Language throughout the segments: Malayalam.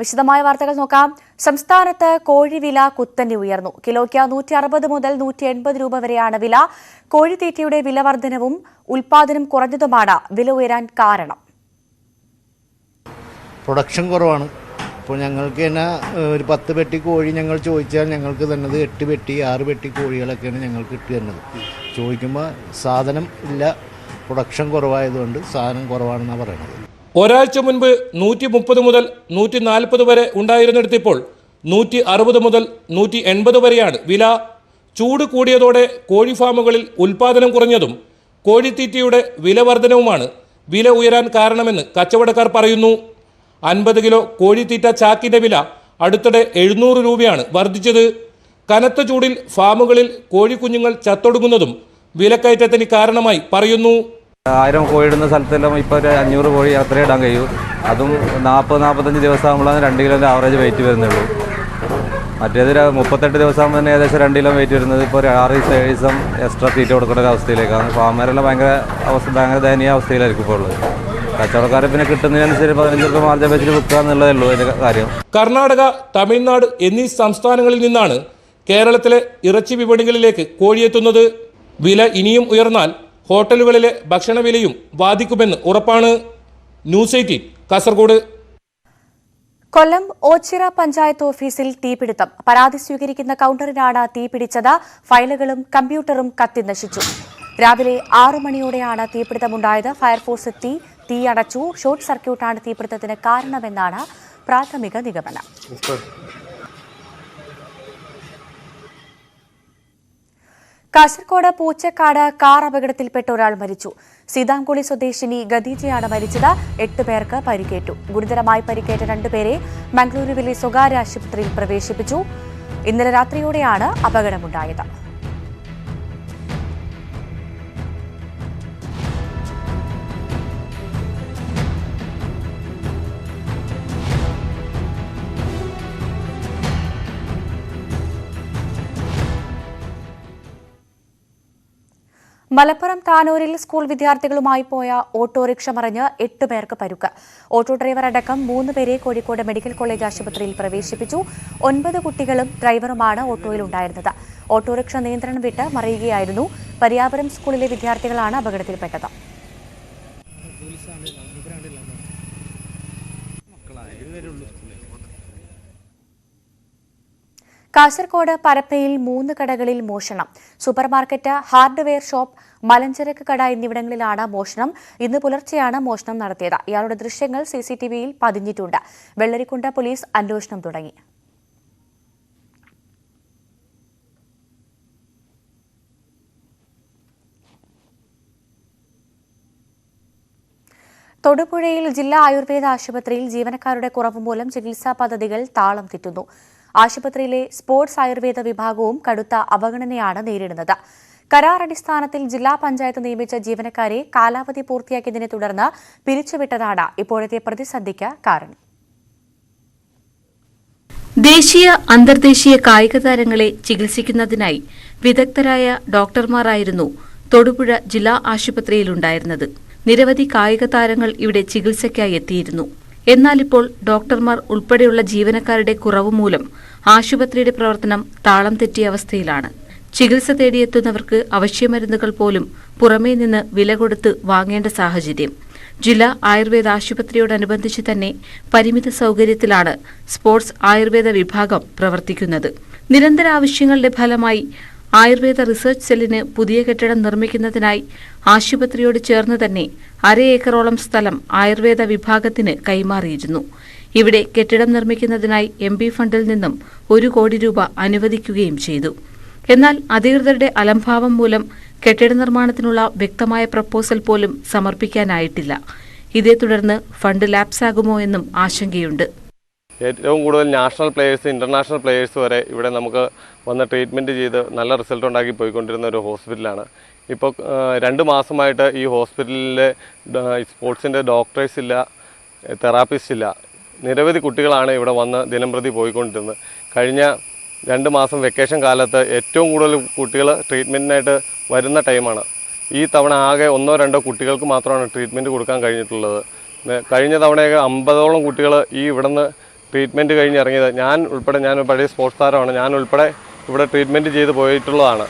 വിശദമായ വാർത്തകൾ നോക്കാം. സംസ്ഥാനത്ത് കോഴിവില കുത്തനെ ഉയർന്നു. കിലോയ്ക്ക് നൂറ്റി അറുപത് മുതൽ നൂറ്റി എൺപത് രൂപ വരെയാണ് വില. കോഴിത്തീറ്റയുടെ വില വർധനവും ഉൽപാദനം കുറഞ്ഞതുമാണ് വില ഉയരാൻ കാരണം. പ്രൊഡക്ഷൻ കുറവാണ്. ഇപ്പോൾ ഞങ്ങൾക്ക് തന്നെ ഒരു പത്ത് പെട്ടി കോഴി ഞങ്ങൾ ചോദിച്ചാൽ ഞങ്ങൾക്ക് തന്നത് എട്ട് പെട്ടി ആറ് പെട്ടി കോഴികളൊക്കെയാണ് ഞങ്ങൾക്ക് കിട്ടി തരുന്നത്. ചോദിക്കുമ്പോൾ സാധനം ഇല്ല പ്രൊഡക്ഷൻ കുറവായതുകൊണ്ട് സാധനം കുറവാണെന്നാണ് പറയുന്നത്. ഒരാഴ്ച മുൻപ് നൂറ്റി മുപ്പത് മുതൽ നൂറ്റി നാൽപ്പത് വരെ ഉണ്ടായിരുന്നിടത്തിപ്പോൾ നൂറ്റി അറുപത് മുതൽ നൂറ്റി എൺപത് വരെയാണ് വില. ചൂട് കൂടിയതോടെ കോഴി ഫാമുകളിൽ ഉൽപാദനം കുറഞ്ഞതും കോഴിത്തീറ്റയുടെ വില വർധനവുമാണ് വില ഉയരാൻ കാരണമെന്ന് കച്ചവടക്കാർ പറയുന്നു. അൻപത് കിലോ കോഴിത്തീറ്റ ചാക്കിന്റെ വില അടുത്തിടെ എഴുന്നൂറ് രൂപയാണ് വർദ്ധിച്ചത്. കനത്ത ചൂടിൽ ഫാമുകളിൽ കോഴിക്കുഞ്ഞുങ്ങൾ ചത്തൊടുങ്ങുന്നതും വിലക്കയറ്റത്തിന് കാരണമായി പറയുന്നു. ആയിരം കോഴി ഇടുന്ന സ്ഥലത്തെല്ലാം ഇപ്പോൾ ഒരു അഞ്ഞൂറ് കോഴി അത്രേ ഇടാൻ കഴിയൂ. അതും നാൽപ്പത് നാൽപ്പത്തഞ്ച് ദിവസം ആകുമ്പോഴാണ് രണ്ട് കിലോന്റെ ആവറേജ് വെയിറ്റ് വരുന്നുള്ളൂ. മറ്റേത് മുപ്പത്തെട്ട് ദിവസം തന്നെ ഏകദേശം രണ്ട് കിലോ വെയിറ്റ് വരുന്നത് ഇപ്പോൾ ഒരു ആറ് ദിവസം ഏഴ് ദിവസം എക്സ്ട്രാ തീറ്റ കൊടുക്കേണ്ട ഒരു അവസ്ഥയിലേക്കാണ് ഫാമരെല്ലാം ഭയങ്കര അവസ്ഥ ഭയങ്കര ദയനീയ അവസ്ഥയിലായിരിക്കും ഇപ്പോൾ ഉള്ളത്. കച്ചവടക്കാരെ പിന്നെ കിട്ടുന്നതിനനുസരിച്ച് പതിനഞ്ച് രൂപ മാർജിൻ വെച്ചിട്ട് വിൽക്കുക എന്നുള്ളതേ ഉള്ളൂ അതിന്റെ കാര്യം. കർണാടക തമിഴ്നാട് എന്നീ സംസ്ഥാനങ്ങളിൽ നിന്നാണ് കേരളത്തിലെ ഇറച്ചി വിപണികളിലേക്ക് കോഴിയെത്തുന്നത്. വില ഇനിയും ഉയർന്നാൽ ഹോട്ടലുകളിലെ ഭക്ഷണ വിലയും ബാധിക്കുമെന്ന് ഉറപ്പാണ്. News eighteen Kasaragod. കൊല്ലം ഓച്ചിറ പഞ്ചായത്ത് ഓഫീസിൽ തീപിടുത്തം. പരാതി സ്വീകരിക്കുന്ന കൌണ്ടറിനാണ് തീപിടിച്ചത്. ഫയലുകളും കമ്പ്യൂട്ടറും കത്തി നശിച്ചു. രാവിലെ ആറു മണിയോടെയാണ് തീപിടുത്തമുണ്ടായത്. ഫയർഫോഴ്സ് എത്തി തീ അടച്ചു. ഷോർട്ട് സർക്യൂട്ടാണ് തീപിടുത്തത്തിന് കാരണമെന്നാണ് പ്രാഥമിക നിഗമനം. കാസർകോട് പൂച്ചക്കാട് കാർ അപകടത്തിൽപ്പെട്ട ഒരാൾ മരിച്ചു. സീതാംകുളി സ്വദേശിനി ഗദീജയാണ് മരിച്ചത്. എട്ട് പേർക്ക് പരിക്കേറ്റു. ഗുരുതരമായി പരിക്കേറ്റ രണ്ടുപേരെ മംഗളൂരുവിലെ സ്വകാര്യ ആശുപത്രിയിൽ പ്രവേശിപ്പിച്ചു. ഇന്നലെ രാത്രിയോടെയാണ് അപകടമുണ്ടായത്. മലപ്പുറം താനൂരിൽ സ്കൂൾ വിദ്യാർത്ഥികളുമായി പോയ ഓട്ടോറിക്ഷ മറിഞ്ഞ് എട്ട് പേർക്ക് പരുക്ക്. ഓട്ടോ ഡ്രൈവർ അടക്കം മൂന്ന് പേരെ കോഴിക്കോട് മെഡിക്കൽ കോളേജ് ആശുപത്രിയിൽ പ്രവേശിപ്പിച്ചു. ഒൻപത് കുട്ടികളും ഡ്രൈവറുമാണ് ഓട്ടോയിലുണ്ടായിരുന്നത് ഓട്ടോറിക്ഷ നിയന്ത്രണം വിട്ട് മറിയുകയായിരുന്നു. പരിയാപുരം സ്കൂളിലെ വിദ്യാർത്ഥികളാണ് അപകടത്തിൽപ്പെട്ടത്. കാസർകോട് പരപ്പയിൽ മൂന്ന് കടകളിൽ മോഷണം. സൂപ്പർമാർക്കറ്റ് ഹാർഡ്വെയർ ഷോപ്പ് മലഞ്ചരക്ക് കട എന്നിവിടങ്ങളിലാണ് മോഷണം. ഇന്ന് പുലർച്ചെയാണ് മോഷണം നടത്തിയത്. ഇയാളുടെ ദൃശ്യങ്ങൾ സിസിടിവിയിൽ പതിഞ്ഞിട്ടുണ്ട്. വെള്ളരിക്കുണ്ട പോലീസ് അന്വേഷണം തുടങ്ങി. തൊടുപുഴയിൽ ജില്ലാ ആയുർവേദ ആശുപത്രിയിൽ ജീവനക്കാരുടെ കുറവ് മൂലം ചികിത്സാ പദ്ധതികൾ താളം തെറ്റുന്നു. ആശുപത്രിയിലെ സ്പോർട്സ് ആയുർവേദ വിഭാഗവും കടുത്ത അവഗണനയാണ് നേരിടുന്നത്. കരാർ അടിസ്ഥാനത്തിൽ ജില്ലാ പഞ്ചായത്ത് നിയമിച്ച ജീവനക്കാരെ കാലാവധി പൂർത്തിയാക്കിയതിനെ തുടർന്ന് പിരിച്ചുവിട്ടതാണ് ഇപ്പോഴത്തെ പ്രതിസന്ധിക്ക് കാരണം. ദേശീയ അന്തർദേശീയ കായിക താരങ്ങളെ ചികിത്സിക്കുന്നതിനായി വിദഗ്ധരായ ഡോക്ടർമാരായിരുന്നു തൊടുപുഴ ജില്ലാ ആശുപത്രിയിലുണ്ടായിരുന്നത്. നിരവധി കായിക താരങ്ങൾ ഇവിടെ ചികിത്സയ്ക്കായി എത്തിയിരുന്നു. എന്നാൽ ഇപ്പോൾ ഡോക്ടർമാർ ഉൾപ്പെടെയുള്ള ജീവനക്കാരുടെ കുറവ് മൂലം ആശുപത്രിയുടെ പ്രവർത്തനം താളം തെറ്റിയ അവസ്ഥയിലാണ്. ചികിത്സ തേടിയെത്തുന്നവർക്ക് അവശ്യമരുന്നുകൾ പോലും പുറമേ നിന്ന് വില കൊടുത്ത് വാങ്ങേണ്ട സാഹചര്യം. ജില്ലാ ആയുർവേദ ആശുപത്രിയോടനുബന്ധിച്ച് തന്നെ പരിമിത സൗകര്യത്തിലാണ് സ്പോർട്സ് ആയുർവേദ വിഭാഗം പ്രവർത്തിക്കുന്നത്. നിരന്തര ആവശ്യങ്ങളുടെ ഫലമായി ആയുർവേദ റിസർച്ച് സെല്ലിന് പുതിയ കെട്ടിടം നിർമ്മിക്കുന്നതിനായി ആശുപത്രിയോട് ചേർന്ന് തന്നെ അര ഏക്കറോളം സ്ഥലം ആയുർവേദ വിഭാഗത്തിന് കൈമാറിയിരുന്നു. ഇവിടെ കെട്ടിടം നിർമ്മിക്കുന്നതിനായി എം ഫണ്ടിൽ നിന്നും ഒരു കോടി രൂപ അനുവദിക്കുകയും ചെയ്തു. എന്നാൽ അധികൃതരുടെ അലംഭാവം മൂലം കെട്ടിട നിർമ്മാണത്തിനുള്ള വ്യക്തമായ പ്രപ്പോസൽ പോലും സമർപ്പിക്കാനായിട്ടില്ല. ഇതേ തുടർന്ന് ഫണ്ട് ലാപ്സാകുമോ എന്നും ആശങ്കയുണ്ട്. ഏറ്റവും കൂടുതൽ നാഷണൽ പ്ലേയേഴ്സ് ഇന്റർനാഷണൽ പ്ലേയേഴ്സ് വരെ ഇവിടെ നമുക്ക് വന്ന് ട്രീറ്റ്മെന്റ് ചെയ്ത് നല്ല റിസൾട്ട് ഉണ്ടാക്കി പോയിക്കൊണ്ടിരുന്ന ഒരു ഹോസ്പിറ്റലാണ് ഇപ്പോൾ രണ്ട് മാസമായിട്ട് ഈ ഹോസ്പിറ്റലിലെ സ്പോർട്സിന്റെ ഡോക്ടേഴ്സ് ഇല്ല തെറാപ്പിസ്റ്റ് ഇല്ല. നിരവധി കുട്ടികളാണ് ഇവിടെ വന്ന് ദിനംപ്രതി പോയിക്കൊണ്ടിരുന്നത്. കഴിഞ്ഞ രണ്ട് മാസം വെക്കേഷൻ കാലത്ത് ഏറ്റവും കൂടുതൽ കുട്ടികൾ ട്രീറ്റ്മെന്റിനായിട്ട് വരുന്ന ടൈമാണ് ഈ തവണ ആകെ ഒന്നോ രണ്ടോ കുട്ടികൾക്ക് മാത്രമാണ് ട്രീറ്റ്മെന്റ് കൊടുക്കാൻ കഴിഞ്ഞിട്ടുള്ളത്. കഴിഞ്ഞ തവണയൊക്കെ അമ്പതോളം കുട്ടികൾ ഈ ഇവിടുന്ന് ട്രീറ്റ്മെന്റ് കഴിഞ്ഞ് ഇറങ്ങിയത്. ഞാൻ ഉൾപ്പെടെ ഞാൻ പഴയ സ്പോർട്സ് താരമാണ്. ഞാൻ ഉൾപ്പെടെ ഇവിടെ ട്രീറ്റ്മെന്റ് ചെയ്ത് പോയിട്ടുള്ളതാണ്.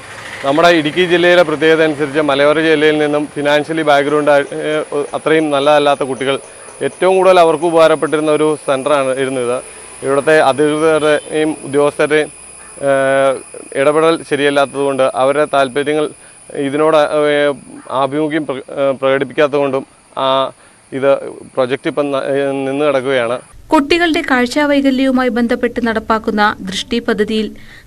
നമ്മുടെ ഇടുക്കി ജില്ലയിലെ പ്രത്യേകത അനുസരിച്ച് മലയോര ജില്ലയിൽ നിന്നും ഫിനാൻഷ്യലി ബാക്ക്ഗ്രൗണ്ട് അത്രയും നല്ലതല്ലാത്ത കുട്ടികൾ ഏറ്റവും കൂടുതൽ അവർക്ക് ഉപകാരപ്പെട്ടിരുന്ന ഒരു സെന്ററാണ് ഇരുന്നത്. ഇവിടുത്തെ അധികൃതരുടെയും ഉദ്യോഗസ്ഥരുടെയും ഇടപെടൽ ശരിയല്ലാത്തതുകൊണ്ട് അവരുടെ താല്പര്യങ്ങൾ ഇതിനോട് ആഭിമുഖ്യം പ്രകടിപ്പിക്കാത്തതുകൊണ്ടും ഇത് പ്രൊജക്റ്റ് ഇപ്പം നിന്ന് കിടക്കുകയാണ്. കുട്ടികളുടെ കാഴ്ചാവൈകല്യവുമായി ബന്ധപ്പെട്ട് നടപ്പാക്കുന്ന ദൃഷ്ടി പദ്ധതിയിൽ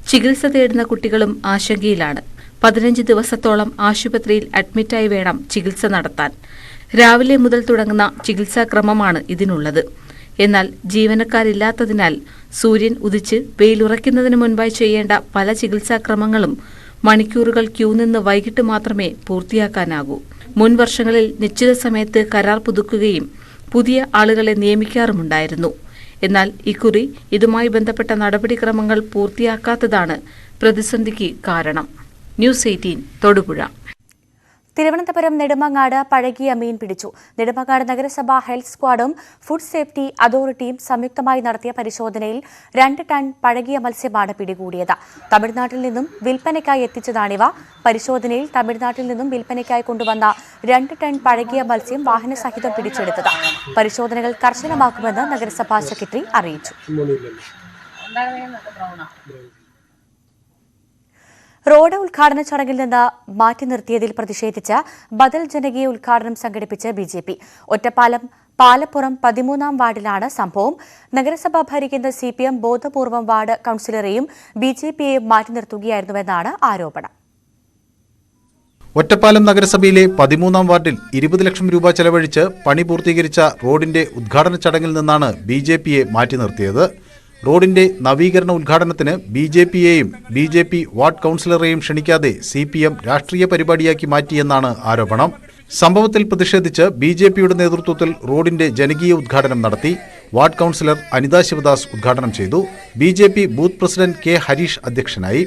ചികിത്സ തേടുന്ന കുട്ടികളും ആശങ്കയിലാണ്. പതിനഞ്ച് ദിവസത്തോളം ആശുപത്രിയിൽ അഡ്മിറ്റായി വേണം ചികിത്സ നടത്താൻ. രാവിലെ മുതൽ തുടങ്ങുന്ന ചികിത്സാക്രമമാണ് ഇതിനുള്ളത്. എന്നാൽ ജീവനക്കാരില്ലാത്തതിനാൽ സൂര്യൻ ഉദിച്ച് വെയിലുറയ്ക്കുന്നതിന് മുൻപായി ചെയ്യേണ്ട പല ചികിത്സാക്രമങ്ങളും മണിക്കൂറുകൾ ക്യൂ നിന്ന് വൈകിട്ട് മാത്രമേ പൂർത്തിയാക്കാനാകൂ. മുൻ വർഷങ്ങളിൽ നിശ്ചിത സമയത്ത് കരാർ പുതുക്കുകയും പുതിയ ആളുകളെ നിയമിക്കാറുമുണ്ടായിരുന്നു. എന്നാൽ ഇക്കുറി ഇതുമായി ബന്ധപ്പെട്ട നടപടിക്രമങ്ങൾ പൂർത്തിയാക്കാത്തതാണ് പ്രതിസന്ധിക്ക് കാരണം. News eighteen Thodupuzha. Thiruvananthapuram Nedumangad പഴകിയ മീൻ പിടിച്ചു. നെടുമങ്ങാട് നഗരസഭ ഹെൽത്ത് സ്ക്വാഡും ഫുഡ് സേഫ്റ്റി അതോറിറ്റിയും സംയുക്തമായി നടത്തിയ പരിശോധനയിൽ രണ്ട് ടൺ പഴകിയ മത്സ്യമാണ് പിടികൂടിയത്. തമിഴ്നാട്ടിൽ നിന്നും വിൽപ്പനയ്ക്കായി എത്തിച്ചതാണിവ. പരിശോധനയിൽ തമിഴ്നാട്ടിൽ നിന്നും വിൽപ്പനയ്ക്കായി കൊണ്ടുവന്ന രണ്ട് ടൺ പഴകിയ മത്സ്യം വാഹനസഹിതം പിടിച്ചെടുത്തത്. പരിശോധനകൾ കർശനമാക്കുമെന്ന് നഗരസഭാ സെക്രട്ടറി അറിയിച്ചു. റോഡ് ഉദ്ഘാടന ചടങ്ങിൽ നിന്ന് മാറ്റി നിർത്തിയതിൽ പ്രതിഷേധിച്ച് ബദൽ ജനകീയ ഉദ്ഘാടനം സംഘടിപ്പിച്ച് B J P. Ottapalam Palappuram പതിമൂന്നാം വാർഡിലാണ് സംഭവം. നഗരസഭ ഭരിക്കുന്ന സി പി എം ബോധപൂർവം വാർഡ് കൌൺസിലറെയും ബി ജെ പിയെയും മാറ്റി നിർത്തുകയായിരുന്നുവെന്നാണ് ആരോപണം. ഒറ്റപ്പാലം നഗരസഭയിലെ പതിമൂന്നാം വാർഡിൽ ഇരുപത് ലക്ഷം രൂപ ചെലവഴിച്ച് പണി പൂർത്തീകരിച്ച റോഡിന്റെ ഉദ്ഘാടന ചടങ്ങിൽ നിന്നാണ് ബി ജെ പിയെ മാറ്റി നിർത്തിയത്. റോഡിന്റെ നവീകരണ ഉദ്ഘാടനത്തിന് ബി ജെ പിയെയും ബി ജെ പി വാർഡ് കൗൺസിലറെയും ക്ഷണിക്കാതെ സി പി എം രാഷ്ട്രീയ പരിപാടിയാക്കി മാറ്റിയെന്നാണ് ആരോപണം. സംഭവത്തിൽ പ്രതിഷേധിച്ച് ബി ജെ പിയുടെ നേതൃത്വത്തിൽ റോഡിന്റെ ജനകീയ ഉദ്ഘാടനം നടത്തി വാർഡ് കൗൺസിലർ അനിതാ ശിവദാസ് ഉദ്ഘാടനം ചെയ്തു. B J P booth president K Harish അധ്യക്ഷനായി.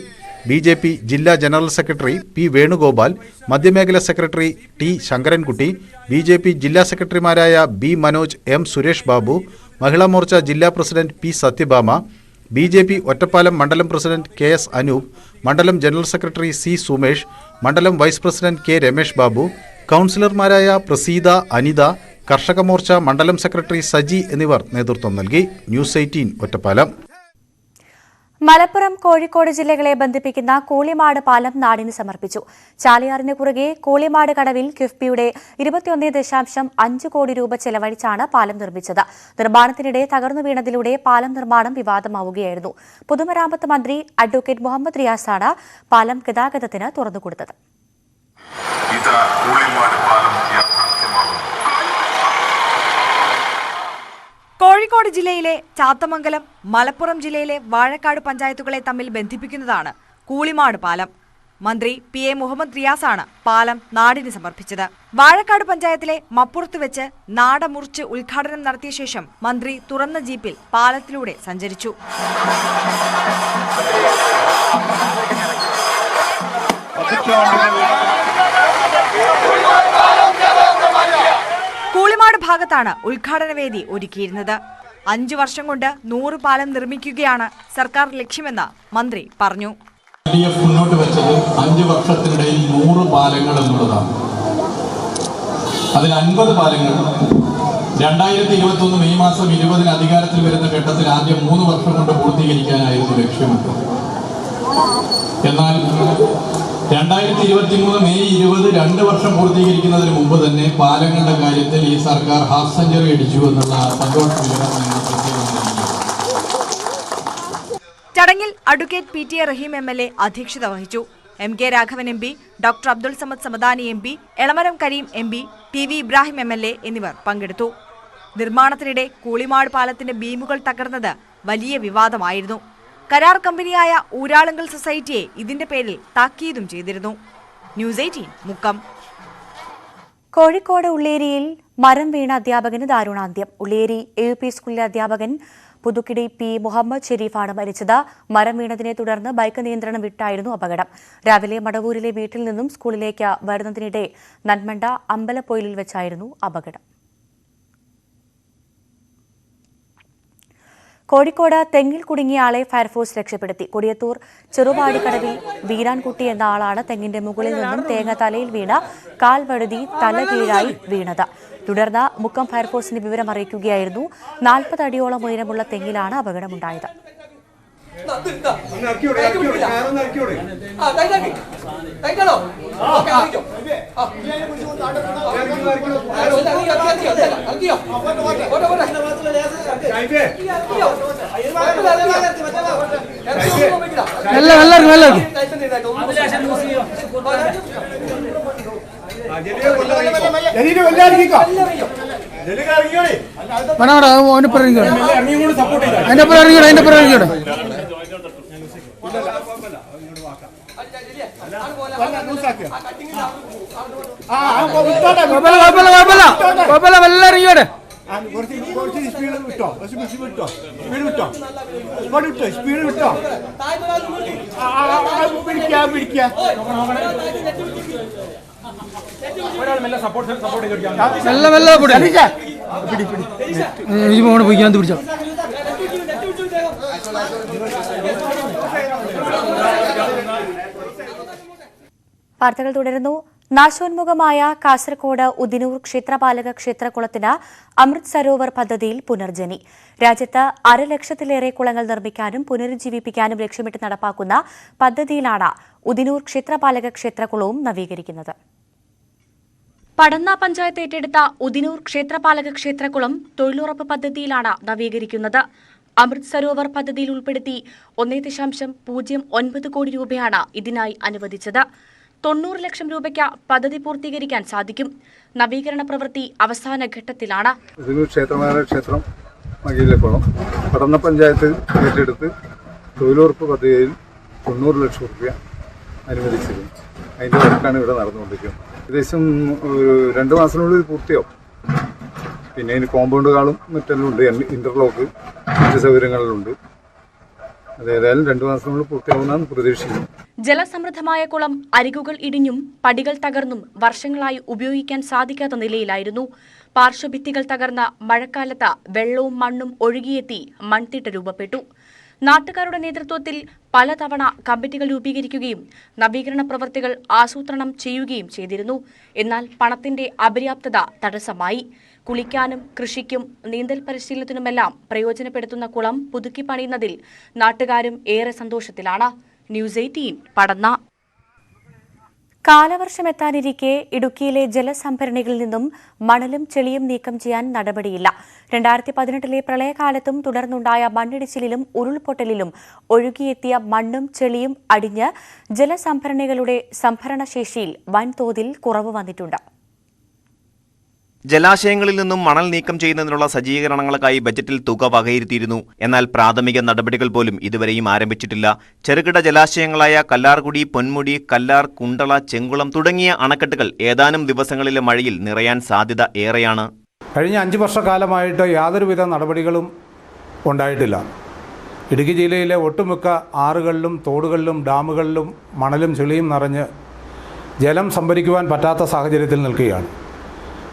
ബി ജെ പി ജില്ലാ general secretary P Venugopal മധ്യമേഖലാ secretary T Sankarankutty B J P ജില്ലാ സെക്രട്ടറിമാരായ ബി മനോജ് എം സുരേഷ് ബാബു മഹിളാ മോർച്ച ജില്ലാ president P Sathyabhama B J P Ottapalam മണ്ഡലം പ്രസിഡന്റ് കെ എസ് അനൂപ് മണ്ഡലം ജനറൽ സെക്രട്ടറി സി സുമേഷ് മണ്ഡലം vice president K Ramesh Babu കൗൺസിലർമാരായ പ്രസീത അനിത കർഷക മോർച്ച മണ്ഡലം സെക്രട്ടറി സജി എന്നിവർ നേതൃത്വം നൽകി. News eighteen Ottapalam. Malappuram Kozhikode ജില്ലകളെ ബന്ധിപ്പിക്കുന്ന കൂളിമാട് പാലം നാടിന് സമർപ്പിച്ചു. ചാലിയാറിന് കുറുകെ കൂളിമാട് കടവിൽ കിഫ്ബിയുടെ ഇരുപത്തിയൊന്ന് ദശാംശം അഞ്ച് കോടി രൂപ ചെലവഴിച്ചാണ് പാലം നിർമ്മിച്ചത്. നിർമ്മാണത്തിനിടെ തകർന്നു വീണതിലൂടെ പാലം നിർമ്മാണം വിവാദമാവുകയായിരുന്നു. പൊതുമരാമത്ത് മന്ത്രി അഡ്വക്കേറ്റ് മുഹമ്മദ് റിയാസാണ് പാലം ഗതാഗതത്തിന് തുറന്നുകൊടുത്തത്. ഇതാ കൂളിമാട് പാലം യാഥാർത്ഥ്യമാകുന്നു. കോഴിക്കോട് ജില്ലയിലെ ചാത്തമംഗലം മലപ്പുറം ജില്ലയിലെ വാഴക്കാട് പഞ്ചായത്തുകളെ തമ്മിൽ ബന്ധിപ്പിക്കുന്നതാണ് കൂളിമാട് പാലം. മന്ത്രി പി എ മുഹമ്മദ് റിയാസാണ് പാലം നാടിന് സമർപ്പിച്ചത്. വാഴക്കാട് പഞ്ചായത്തിലെ മപ്പുറത്ത് വെച്ച് നാട മുറിച്ച് ഉദ്ഘാടനം നടത്തിയ ശേഷം മന്ത്രി തുറന്ന ജീപ്പിൽ പാലത്തിലൂടെ സഞ്ചരിച്ചു. കൂളിമാട് ഭാഗത്താണ് ഉദ്ഘാടന വേദി ഒരുക്കിയിരുന്നത്. അഞ്ചു വർഷം കൊണ്ട് നൂറ് പാലം നിർമ്മിക്കുകയാണ് സർക്കാർ ലക്ഷ്യമെന്ന് മന്ത്രി പറഞ്ഞു. മുന്നോട്ട് വെച്ചത് അഞ്ച് വർഷത്തിനിടയിൽ നൂറ് പാലങ്ങൾ എന്നുള്ളതാണ്. അതിൽ അൻപത് പാലങ്ങൾ രണ്ടായിരത്തി ഇരുപത്തി ഒന്ന് മെയ് മാസം ഇരുപതിന് അധികാരത്തിൽ വരുന്ന ഘട്ടത്തിൽ ആദ്യം മൂന്ന് വർഷം കൊണ്ട് പൂർത്തീകരിക്കാനായിരുന്നു ലക്ഷ്യമിട്ടത്. എന്നാൽ രണ്ടായിരത്തി ഇരുപത്തി മൂന്ന് മെയ് ഇരുപത് രണ്ട് വർഷം പൂർത്തീകരിക്കുന്നതിന് മുമ്പ് തന്നെ പാലങ്ങളുടെ കാര്യത്തിൽ ഈ സർക്കാർ ഹാഫ് സെഞ്ചുറി അടിച്ചു എന്നുള്ള സന്തോഷ വിവരം. ചടങ്ങിൽ advocate P T A Rahim M L A അധ്യക്ഷത വഹിച്ചു. M K Raghavan M P doctor Abdul Samad Samadani M P Elamaram Kareem M P T V Ibrahim M L A എന്നിവർ പങ്കെടുത്തു. നിർമ്മാണത്തിനിടെ കൂളിമാട് പാലത്തിന്റെ ബീമുകൾ തകർന്നത് വലിയ വിവാദമായിരുന്നു. കരാർ കമ്പനിയായ ഊരാളുങ്കൽ സൊസൈറ്റിയെ ഇതിന്റെ പേരിൽ താക്കീതും ചെയ്തിരുന്നു. News eighteen Mukkam. കോഴിക്കോട് ഉള്ളേരിയിൽ മരം വീണ അധ്യാപകന് ദാരുണാന്ത്യം. ഉള്ളേരി എ യു പി സ്കൂളിലെ അധ്യാപകൻ പുതുക്കിടി പി മുഹമ്മദ് ഷെരീഫാണ് മരിച്ചത്. മരം വീണതിനെ തുടർന്ന് ബൈക്ക് നിയന്ത്രണം വിട്ടായിരുന്നു അപകടം. രാവിലെ മടവൂരിലെ വീട്ടിൽ നിന്നും സ്കൂളിലേക്ക് വരുന്നതിനിടെ നന്മണ്ട അമ്പലപ്പൊയിലിൽ വെച്ചായിരുന്നു അപകടം. കോഴിക്കോട് തെങ്ങിൽ കുടുങ്ങിയ ആളെ ഫയർഫോഴ്സ് രക്ഷപ്പെടുത്തി. കൊടിയത്തൂർ ചെറുപാടിക്കടവിൽ വീരാൻകുട്ടി എന്ന ആളാണ് തെങ്ങിന്റെ മുകളിൽ നിന്നും തേങ്ങ തലയിൽ വീണ കാൽ വഴുതി തല കീഴായി വീണത്. തുടർന്ന് മുക്കം ഫയർഫോഴ്സിന് വിവരം അറിയിക്കുകയായിരുന്നു. നാൽപ്പത് അടിയോളം ഉയരമുള്ള തെങ്ങിലാണ് അപകടമുണ്ടായത്. ടൈറ്റാണോ ഓക്കെ അറിയിക്കോ ഇറക്കിയോ വേണം അവിടെ അവന്റെ പുറം ഇറങ്ങിക്കോട്ടെ അതിന്റെ പുറം ഇറങ്ങിക്കോട്ടെ അതിന്റെ പുറം ഇറങ്ങിക്കോട്ടെ ഇനി ഇങ്ങോട്ട് സ്പീഡ് വിട്ടോ. വിട്ടോ. സ്പീഡ് വിട്ടോ. പിടി പിടി. പോയി പിടിച്ചോ. വാർത്തകൾ തുടരുന്നു. നാശോന്മുഖമായ കാസർകോട് ഉദിനൂർ ക്ഷേത്രപാലക ക്ഷേത്രകുളത്തിന് അമൃത് സരോവർ പദ്ധതിയിൽ പുനർജനി രാജ്യത്ത് അരലക്ഷത്തിലേറെ കുളങ്ങൾ നിർമ്മിക്കാനും പുനരുജ്ജീവിപ്പിക്കാനും ലക്ഷ്യമിട്ട് നടപ്പാക്കുന്ന പദ്ധതിയിലാണ് ഉദിനൂർ ക്ഷേത്രപാലക ക്ഷേത്രകുളവും നവീകരിക്കുന്നത്. പടന്ന പഞ്ചായത്ത് ഏറ്റെടുത്ത ഉദിനൂർ ക്ഷേത്രപാലക ക്ഷേത്രകുളം തൊഴിലുറപ്പ് പദ്ധതിയിലാണ് നവീകരിക്കുന്നത്. അമൃത് സരോവർ പദ്ധതിയിൽ ഉൾപ്പെടുത്തി ഒന്നേ ദശാംശം പൂജ്യം ഒൻപത് കോടി രൂപയാണ് ഇതിനായി അനുവദിച്ചത്. തൊണ്ണൂറ് ലക്ഷം രൂപയ്ക്ക് പദ്ധതി പൂർത്തീകരിക്കാൻ സാധിക്കും. നവീകരണ പ്രവൃത്തി അവസാന ഘട്ടത്തിലാണ്. ഇതിന് ക്ഷേത്രം മകയിലെക്കുളം പടന്ന പഞ്ചായത്ത് ഏറ്റെടുത്ത് തൊഴിലുറപ്പ് പദ്ധതിയിൽ തൊണ്ണൂറ് ലക്ഷം രൂപ അനുവദിച്ചിരുന്നു. അതിന്റെ വർക്കാണ് ഇവിടെ നടന്നുകൊണ്ടിരിക്കുന്നത്. ഏകദേശം ഒരു രണ്ട് മാസത്തിനുള്ളിൽ പൂർത്തിയാവും. പിന്നെ അതിന് കോമ്പൗണ്ടുകളും മറ്റെല്ലാം ഉണ്ട്. ഇന്റർലോക്ക് മറ്റ് സൗകര്യങ്ങളിലുണ്ട് രണ്ടു ജലസമൃദ്ധമായ കുളം അരികുകൾ ഇടിഞ്ഞും പടികൾ തകർന്നും വർഷങ്ങളായി ഉപയോഗിക്കാൻ സാധിക്കാത്ത നിലയിലായിരുന്നു. പാർശ്വഭിത്തികൾ തകർന്ന മഴക്കാലത്ത് വെള്ളവും മണ്ണും ഒഴുകിയെത്തി മൺതിട്ട രൂപപ്പെട്ടു. നാട്ടുകാരുടെ നേതൃത്വത്തിൽ പലതവണ കമ്മിറ്റികൾ രൂപീകരിക്കുകയും നവീകരണ പ്രവൃത്തികൾ ആസൂത്രണം ചെയ്യുകയും ചെയ്തിരുന്നു. എന്നാൽ പണത്തിന്റെ അപര്യാപ്തത തടസ്സമായി. കുളിക്കാനും കൃഷിക്കും നീന്തൽ പരിശീലനത്തിനുമെല്ലാം പ്രയോജനപ്പെടുത്തുന്ന കുളം പുതുക്കി പണിയുന്നതിൽ നാട്ടുകാരും ഏറെ സന്തോഷത്തിലാണ്. ന്യൂസ് എയ്റ്റീൻ പടന്ന. കാലവർഷമെത്താനിരിക്കെ ഇടുക്കിയിലെ ജലസംഭരണികളിൽ നിന്നും മണലും ചെളിയും നീക്കം ചെയ്യാൻ നടപടിയില്ല. രണ്ടായിരത്തി പതിനെട്ടിലെ പ്രളയകാലത്തും തുടർന്നുണ്ടായ മണ്ണിടിച്ചിലിലും ഉരുൾപൊട്ടലിലും ഒഴുകിയെത്തിയ മണ്ണും ചെളിയും അടിഞ്ഞ് ജലസംഭരണികളുടെ സംഭരണശേഷിയിൽ വൻതോതിൽ കുറവ് വന്നിട്ടുണ്ട്. ജലാശയങ്ങളിൽ നിന്നും മണൽ നീക്കം ചെയ്യുന്നതിനുള്ള സജ്ജീകരണങ്ങൾക്കായി ബജറ്റിൽ തുക വകയിരുത്തിയിരുന്നു. എന്നാൽ പ്രാഥമിക നടപടികൾ പോലും ഇതുവരെയും ആരംഭിച്ചിട്ടില്ല. ചെറുകിട ജലാശയങ്ങളായ കല്ലാർകുടി പൊന്മുടി കല്ലാർ കുണ്ടള ചെങ്കുളം തുടങ്ങിയ അണക്കെട്ടുകൾ ഏതാനും ദിവസങ്ങളിലെ മഴയിൽ നിറയാൻ സാധ്യത ഏറെയാണ്. കഴിഞ്ഞ അഞ്ച് വർഷക്കാലമായിട്ട് യാതൊരുവിധ നടപടികളും ഉണ്ടായിട്ടില്ല. ഇടുക്കി ജില്ലയിലെ ഒട്ടുമിക്ക ആറുകളിലും തോടുകളിലും ഡാമുകളിലും മണലും ചെളിയും നിറഞ്ഞ് ജലം സംഭരിക്കുവാൻ പറ്റാത്ത സാഹചര്യത്തിൽ നിൽക്കുകയാണ്.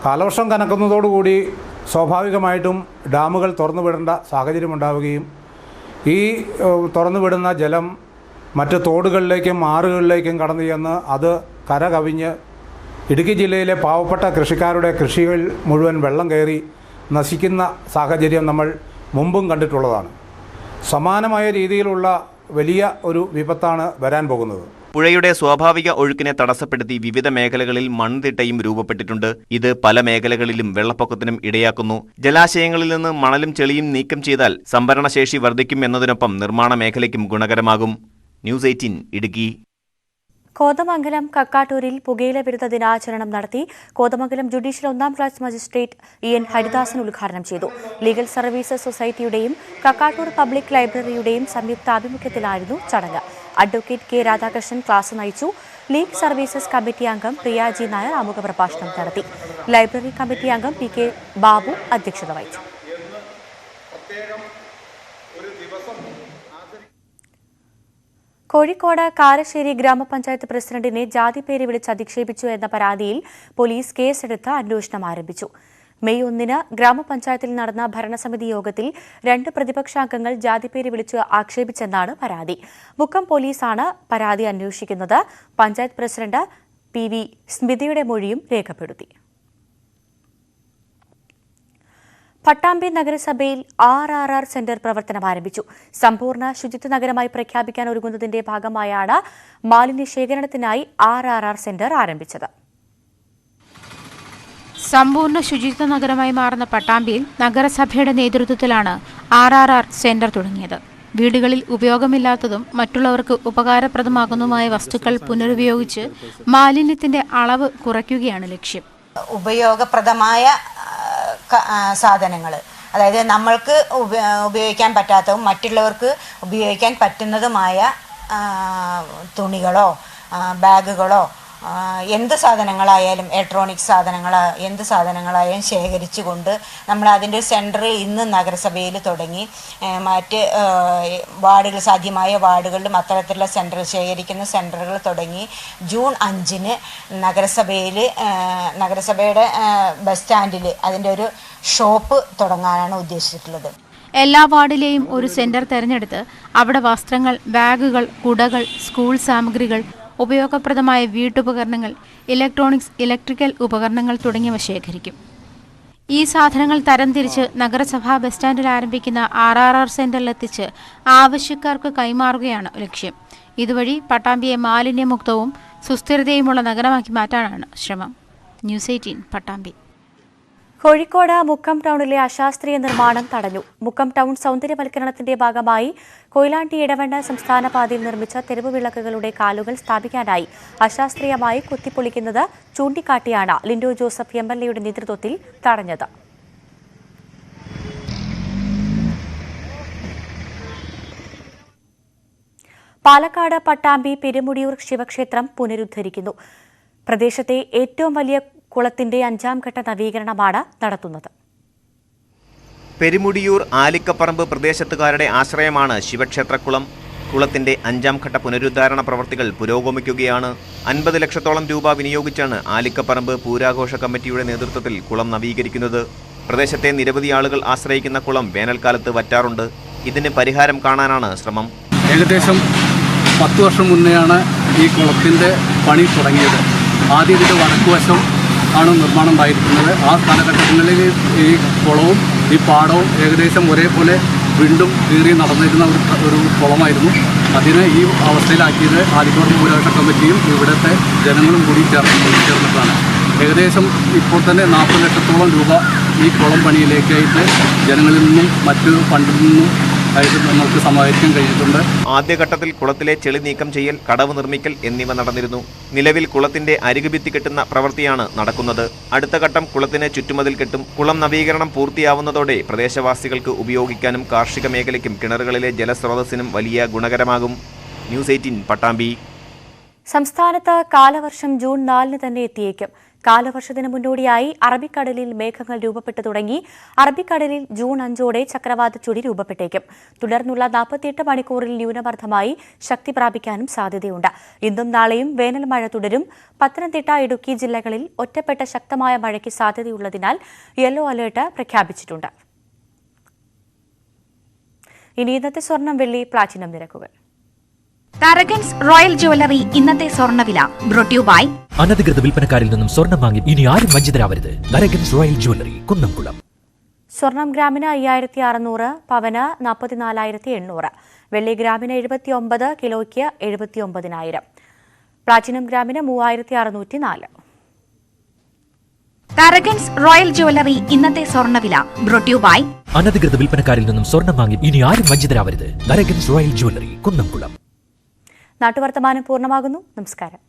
കാലവർഷം കനക്കുന്നതോടുകൂടി സ്വാഭാവികമായിട്ടും ഡാമുകൾ തുറന്നുവിടേണ്ട സാഹചര്യമുണ്ടാവുകയും ഈ തുറന്നുവിടുന്ന ജലം മറ്റ് തോടുകളിലേക്കും ആറുകളിലേക്കും കടന്നു ചെന്ന് അത് കര കവിഞ്ഞ് ഇടുക്കി ജില്ലയിലെ പാവപ്പെട്ട കൃഷിക്കാരുടെ കൃഷികൾ മുഴുവൻ വെള്ളം കയറി നശിക്കുന്ന സാഹചര്യം നമ്മൾ മുമ്പും കണ്ടിട്ടുള്ളതാണ്. സമാനമായ രീതിയിലുള്ള വലിയ ഒരു വിപത്താണ് വരാൻ പോകുന്നത്. പുഴയുടെ സ്വാഭാവിക ഒഴുക്കിനെ തടസ്സപ്പെടുത്തി വിവിധ മേഖലകളിൽ മൺതിട്ടയും രൂപപ്പെട്ടിട്ടുണ്ട്. ഇത് പല മേഖലകളിലും വെള്ളപ്പൊക്കത്തിനും ഇടയാക്കുന്നു. ജലാശയങ്ങളിൽ നിന്ന് മണലും ചെളിയും നീക്കം ചെയ്താൽ സംഭരണശേഷി വർദ്ധിക്കും എന്നതിനൊപ്പം നിർമ്മാണ മേഖലയ്ക്കും ഗുണകരമാകും. News eighteen Idukki. കോതമംഗലം കക്കാട്ടൂരിൽ പുകയില വിരുദ്ധ ദിനാചരണം നടത്തി കോതമംഗലം ജുഡീഷ്യൽ ഒന്നാം class magistrate E N Haridasan ഉദ്ഘാടനം ചെയ്തു. ലീഗൽ സർവീസസ് സൊസൈറ്റിയുടെയും കക്കാട്ടൂർ പബ്ലിക് ലൈബ്രറിയുടെയും സംയുക്ത ആഭിമുഖ്യത്തിലായിരുന്നു ചടങ്ങ്. അഡ്വക്കേറ്റ് കെ രാധാകൃഷ്ണൻ ക്ലാസ് നയിച്ചു. ലീഗ് സർവീസസ് കമ്മിറ്റി അംഗം പ്രിയാജി നായർ ആമുഖ പ്രഭാഷണം നടത്തി. ലൈബ്രറി കമ്മിറ്റി അംഗം പി കെ ബാബു അധ്യക്ഷത വഹിച്ചു. കോഴിക്കോട് കാരശ്ശേരി ഗ്രാമപഞ്ചായത്ത് പ്രസിഡന്റിനെ ജാതിപ്പേര് വിളിച്ച് അധിക്ഷേപിച്ചു എന്ന പരാതിയിൽ പോലീസ് കേസെടുത്ത് അന്വേഷണം ആരംഭിച്ചു. മെയ് ഒന്നിന് ഗ്രാമപഞ്ചായത്തിൽ നടന്ന ഭരണസമിതി യോഗത്തിൽ രണ്ട് പ്രതിപക്ഷാംഗങ്ങൾ ജാതിപ്പേര് വിളിച്ച് ആക്ഷേപിച്ചെന്നാണ് പരാതി. മുക്കം പോലീസാണ് പരാതി അന്വേഷിക്കുന്നത്. പഞ്ചായത്ത് പ്രസിഡന്റ് പി വി സ്മിതയുടെ മൊഴിയും രേഖപ്പെടുത്തി. പട്ടാമ്പി നഗരസഭയിൽ ആർ ആർ ആർ സെന്റർ പ്രവർത്തനം ആരംഭിച്ചു. സമ്പൂർണ ശുചിത്വ നഗരമായി പ്രഖ്യാപിക്കാൻ ഒരുങ്ങുന്നതിന്റെ ഭാഗമായാണ് മാലിന്യ ശേഖരണത്തിനായി ആർ ആർ ആർ സെന്റർ ആരംഭിച്ചത്. സമ്പൂർണ ശുചിത്വ നഗരമായി മാറുന്ന പട്ടാമ്പിയിൽ നഗരസഭയുടെ നേതൃത്വത്തിലാണ് ആർ ആർ ആർ സെന്റർ തുടങ്ങിയത്. വീടുകളിൽ ഉപയോഗമില്ലാത്തതും മറ്റുള്ളവർക്ക് ഉപകാരപ്രദമാകുന്നതുമായ വസ്തുക്കൾ പുനരുപയോഗിച്ച് മാലിന്യത്തിന്റെ അളവ് കുറയ്ക്കുകയാണ് ലക്ഷ്യം. ഉപയോഗപ്രദമായ സാധനങ്ങൾ അതായത് നമ്മൾക്ക് ഉപയോഗിക്കാൻ പറ്റാത്തതും മറ്റുള്ളവർക്ക് ഉപയോഗിക്കാൻ പറ്റുന്നതുമായ തുണികളോ ബാഗുകളോ എന്ത് സാധനങ്ങളായാലും ഇലക്ട്രോണിക് സാധനങ്ങൾ എന്ത് സാധനങ്ങളായാലും ശേഖരിച്ചുകൊണ്ട് നമ്മൾ അതിന്റെ സെന്ററിൽ ഇന്ന് നഗരസഭയിൽ തുടങ്ങി. മറ്റ് വാർഡുകൾ സാധ്യമായ വാർഡുകളിലും അത്തരത്തിലുള്ള സെന്റർ ശേഖരിക്കുന്ന സെന്ററുകൾ തുടങ്ങി. ജൂൺ അഞ്ചിന് നഗരസഭയിൽ നഗരസഭയുടെ ബസ് സ്റ്റാൻഡിൽ അതിന്റെ ഒരു ഷോപ്പ് തുടങ്ങാനാണ് ഉദ്ദേശിച്ചിട്ടുള്ളത്. എല്ലാ വാർഡിലെയും ഒരു സെന്റർ തിരഞ്ഞെടുത്ത് അവിടെ വസ്ത്രങ്ങൾ ബാഗുകൾ കുടകൾ സ്കൂൾ സാമഗ്രികൾ ഉപയോഗപ്രദമായ വീട്ടുപകരണങ്ങൾ ഇലക്ട്രോണിക്സ് ഇലക്ട്രിക്കൽ ഉപകരണങ്ങൾ തുടങ്ങിയവ ശേഖരിക്കും. ഈ സാധനങ്ങൾ തരംതിരിച്ച് നഗരസഭാ ബസ് സ്റ്റാൻഡിൽ ആരംഭിക്കുന്ന ആർ ആർ ആർ സെന്ററിലെത്തിച്ച് ആവശ്യക്കാർക്ക് കൈമാറുകയാണ് ലക്ഷ്യം. ഇതുവഴി പട്ടാമ്പിയെ മാലിന്യമുക്തവും സുസ്ഥിരതയുമുള്ള നഗരമാക്കി മാറ്റാനാണ് ശ്രമം. News eighteen Pattambi. Kozhikode Mukkam ടൗണിലെ അശാസ്ത്രീയ നിർമ്മാണം തടഞ്ഞു. മുക്കം ടൗൺ സൗന്ദര്യവൽക്കരണത്തിന്റെ ഭാഗമായി കൊയിലാണ്ടി ഇടവണ്ണ സംസ്ഥാന പാതയിൽ നിർമ്മിച്ച തെരുവ് വിളക്കുകളുടെ കാലുകൾ സ്ഥാപിക്കാനായി അശാസ്ത്രീയമായി കുത്തിപ്പൊളിക്കുന്നത് ചൂണ്ടിക്കാട്ടിയാണ് ലിൻഡോ ജോസഫ് എം എൽ എയുടെ നേതൃത്വത്തിൽ തടഞ്ഞത്. പാലക്കാട് പട്ടാമ്പി പെരുമുടിയൂർ ശിവക്ഷേത്രം പുനരുദ്ധരിക്കുന്നു. പ്രദേശത്തെ ഏറ്റവും വലിയ കുളത്തിന്റെ അഞ്ചാം ഘട്ട നവീകരണമാണ് നടത്തുന്നത്. പെരുമുടിയൂർ ആലിക്കപ്പറമ്പ് പ്രദേശത്തുകാരുടെ ആശ്രയമാണ് ശിവക്ഷേത്രക്കുളം. കുളത്തിന്റെ അഞ്ചാം ഘട്ട പുനരുദ്ധാരണ പ്രവർത്തികൾ പുരോഗമിക്കുകയാണ്. അൻപത് ലക്ഷത്തോളം രൂപ വിനിയോഗിച്ചാണ് ആലിക്കപ്പറമ്പ് പൂരാഘോഷ കമ്മിറ്റിയുടെ നേതൃത്വത്തിൽ കുളം നവീകരിക്കുന്നത്. പ്രദേശത്തെ നിരവധി ആളുകൾ ആശ്രയിക്കുന്ന കുളം വേനൽക്കാലത്ത് വറ്റാറുണ്ട്. ഇതിന് പരിഹാരം കാണാനാണ് ശ്രമം. ഏകദേശം പത്ത് വർഷം മുന്നെയാണ് ഈ കുളത്തിന്റെ പണി തുടങ്ങിയത്. ആദ്യം ഇതിന്റെ വടക്കുവശം ആണ് നിർമ്മാണം ഉണ്ടായിരിക്കുന്നത് ആ കാലഘട്ടങ്ങളിൽ ഈ കുളവും ഈ പാടവും ഏകദേശം ഒരേപോലെ വീണ്ടും കീറി നടന്നിരുന്ന ഒരു ഒരു കുളമായിരുന്നു. അതിനെ ഈ അവസ്ഥയിലാക്കിയത് ആലിക്കോട് പൂരാട്ട കമ്മിറ്റിയും ഇവിടുത്തെ ജനങ്ങളും കൂടി ചേർന്ന് ചേർന്നിട്ടാണ്. ഏകദേശം ഇപ്പോൾ തന്നെ നാൽപ്പത് ലക്ഷത്തോളം രൂപ ഈ കുളം പണിയിലേക്കായിട്ട് ജനങ്ങളിൽ നിന്നും മറ്റു ഫണ്ടിൽ നിന്നും ആയിട്ട് നമുക്ക് സമാഹരിക്കാൻ കഴിഞ്ഞിട്ടുണ്ട്. ആദ്യഘട്ടത്തിൽ കുളത്തിലെ ചെളി നീക്കം ചെയ്യൽ കടവ് നിർമ്മിക്കൽ എന്നിവ നടന്നിരുന്നു. നിലവിൽ കുളത്തിന്റെ അരികുഭിത്തി കെട്ടുന്ന പ്രവൃത്തിയാണ് നടക്കുന്നത്. അടുത്ത ഘട്ടം കുളത്തിന് ചുറ്റുമതിൽ കെട്ടും. കുളം നവീകരണം പൂർത്തിയാവുന്നതോടെ പ്രദേശവാസികൾക്ക് ഉപയോഗിക്കാനും കാർഷിക മേഖലയ്ക്കും കിണറുകളിലെ ജലസ്രോതസ്സിനും വലിയ ഗുണകരമാകും. News eighteen Pattambi. സംസ്ഥാനത്ത് കാലവർഷം ജൂൺ നാലിന് തന്നെ എത്തിയേക്കും. കാലവർഷത്തിന് മുന്നോടിയായി അറബിക്കടലിൽ മേഘങ്ങൾ രൂപപ്പെട്ടു തുടങ്ങി. അറബിക്കടലിൽ ജൂൺ അഞ്ചോടെ ചക്രവാത ചുഴി രൂപപ്പെട്ടേക്കും. തുടർന്നുള്ള നാൽപ്പത്തിയെട്ട് മണിക്കൂറിൽ ന്യൂനമർദ്ദമായി ശക്തി പ്രാപിക്കാനും സാധ്യതയുണ്ട്. ഇന്നും നാളെയും വേനൽ മഴ തുടരും. പത്തനംതിട്ട ഇടുക്കി ജില്ലകളിൽ ഒറ്റപ്പെട്ട ശക്തമായ മഴയ്ക്ക് സാധ്യതയുള്ളതിനാൽ യെല്ലോ അലേർട്ട് പ്രഖ്യാപിച്ചിട്ടുണ്ട്. ഇനി ഇന്നത്തെ സ്വർണം വെള്ളി പ്ലാറ്റിനം നിരക്കുകൾ. തരകൻസ് റോയൽ ജുവലറി ഇന്നത്തെ സ്വർണവില ബ്രോട്യൂ ബൈ അനധികൃത വിൽപ്പനക്കാരിൽ നിന്നും സ്വർണം വാങ്ങി ഇനി ആരും വഞ്ചിതരാവരുത്. കറഗൻസ് റോയൽ ജുവലറി കുന്നംകുളം. സ്വർണം ഗ്രാമിന് അയ്യായിരത്തി അറുന്നൂറ് പവന് നാൽപ്പത്തിനാലായിരത്തി എണ്ണൂറ് വെള്ളി ഗ്രാമിന് എഴുപത്തി ഒമ്പത് കിലോയ്ക്ക് എഴുപത്തി ഒമ്പതിനായിരം പ്ലാറ്റിനം ഗ്രാമിന് മൂവായിരത്തി അറുന്നൂറ്റി നാല് കറഗൻസ് റോയൽ ജുവലറി ഇന്നത്തെ സ്വർണവില ബ്രോട്യൂ ബൈ അനധികൃത വിൽപ്പനക്കാരിൽ നിന്നും സ്വർണം വാങ്ങി ഇനി ആരും വഞ്ചിതരാവരുത്. കറഗൻസ് റോയൽ ജുവലറി കുന്നംകുളം. നാട്ടുവർത്തമാനം പൂർണമാകുന്നു. നമസ്കാരം.